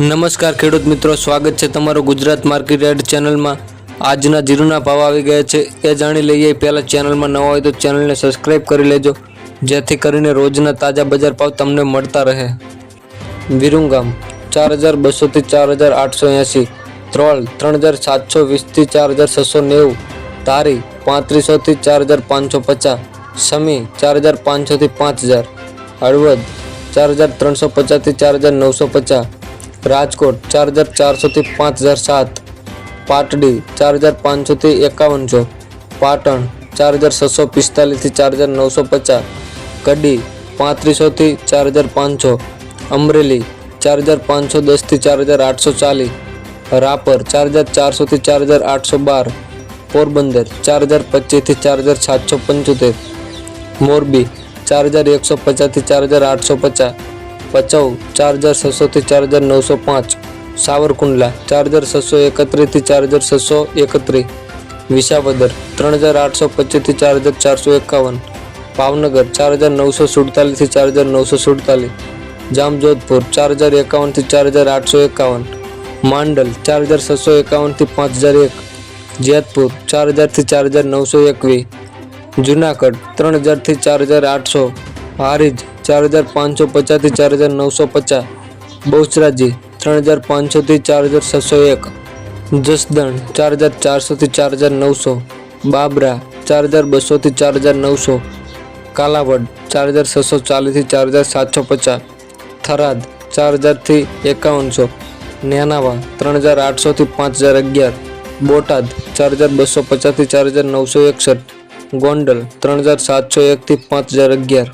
નમસ્કાર ખેડૂત મિત્રો, સ્વાગત છે તમારું ગુજરાત માર્કેટ યાર્ડ ચેનલમાં. આજના જીરુના ભાવ આવી ગયા છે, એ જાણી લઈએ. પહેલાં ચેનલમાં નવા હોય તો ચેનલને સબસ્ક્રાઈબ કરી લેજો, જેથી કરીને રોજના તાજા બજાર ભાવ તમને મળતા રહે. વિરુંગામ, ચાર હજાર બસોથી ચાર હજાર આઠસો એંસી. ત્રણ ત્રણ હજાર સાતસો વીસથી ચાર હજાર છસો નેવું. તારી, પાંત્રીસોથી ચાર હજાર પાંચસો પચાસ. સમી, ચાર હજાર પાંચસોથી પાંચ હજાર. હળવદ, ચાર હજાર ત્રણસો પચાસથી ચાર હજાર નવસો પચાસ. રાજકોટ ચાર હજાર ચારસોથી પાંચ હજાર સાત પાટડી ચાર હજાર પાંચસોથી એકાવનસો પાટણ ચાર હજાર છસો પિસ્તાલીસથી ચાર હજાર નવસો પચાસ કડી પાંત્રીસોથી ચાર હજાર પાંચસો અમરેલી ચાર હજાર પાંચસો દસથી ચાર હજાર આઠસો ચાલીસ રાપર ચાર હજાર ચારસોથી ચાર હજાર આઠસો બાર પોરબંદર ચાર હજાર પચીસથી ચાર હજાર સાતસો પંચોતેર મોરબી ચાર હજાર એકસો પચાસથી ચાર હજાર આઠસો પચાસ ભચાઉ ચાર હજાર છસોથી ચાર હજાર નવસો પાંચ સાવરકુંડલા ચાર હજાર છસો એકત્રીસથી ચાર હજાર છસો એકત્રીસ વિસાવદર ત્રણ હજાર આઠસો પચીસથી ચાર હજાર ચારસો એકાવન ભાવનગર ચાર હજાર નવસો સુડતાલીસથી ચાર હજાર નવસો સુડતાલીસ જામજોધપુર ચાર હજાર એકાવનથી ચાર હજાર આઠસો એકાવન માંડલ ચાર હજાર છસો એકાવનથી પાંચ હજાર એક જેતપુર ચાર હજારથી ચાર હજાર નવસો એકવીસ જુનાગઢ ત્રણ હજારથી ચાર હજાર આઠસો હારીજ ચાર હજાર પાંચસો પચાસથી ચાર હજાર નવસો પચાસ બહુચરાજી ત્રણ હજાર પાંચસોથી ચાર હજાર છસો એક જસદણ ચાર હજાર ચારસોથી ચાર હજાર નવસો બાબરા ચાર હજાર બસોથી ચાર હજાર નવસો કાલાવડ ચાર હજાર છસો ચાલીસથી ચાર હજાર સાતસો પચાસ થરાદ ચાર હજારથી એકાવનસો નેનાવા ત્રણ હજાર આઠસોથી પાંચ હજાર અગિયાર બોટાદ ચાર હજાર બસો પચાસથી ચાર હજાર નવસો એકસઠ ગોંડલ ત્રણ હજાર સાતસો એકથી પાંચ હજાર અગિયાર